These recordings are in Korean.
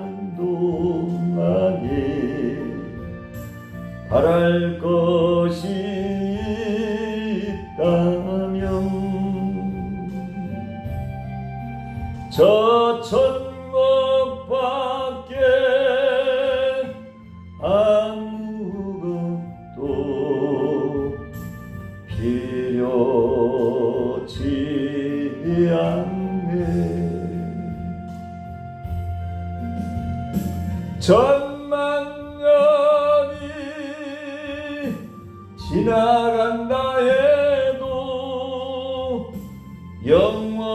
한동안에 바랄 것이 있다면 저 천국밖에 아무것도 필요치 않아. 천만 년이 지나간다 해도 영원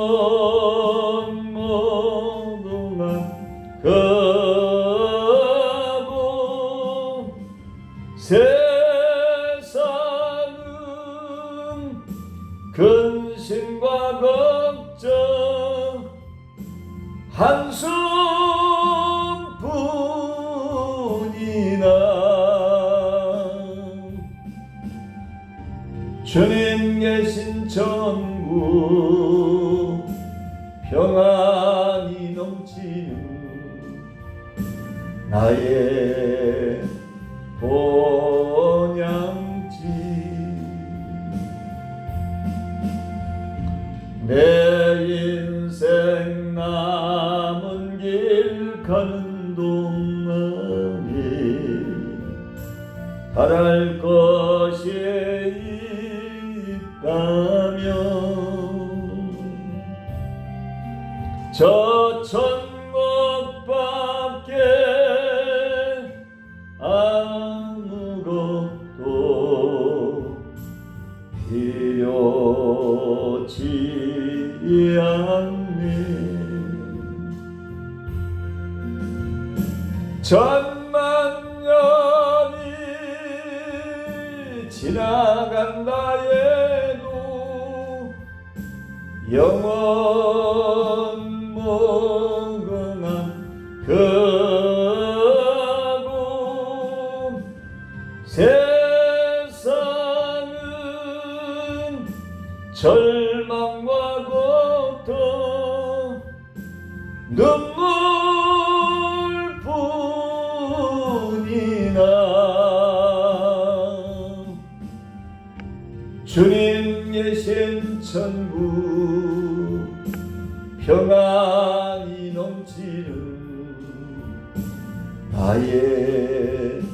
모두만 가고 세상은 근심과 걱정 한숨 주님 계신 천국 평안이 넘치는 나의 본향지. 내 인생 남은 길 가는 동안에 바랄 것이 있다면 저 천국 밖에 아무것도 필요치 않네. 천만 년이 지나간다 해도 영원 멍건한 그곳 세상은 절망과 고통 눈 주님 계신 천국 평안이 넘치는 나의 본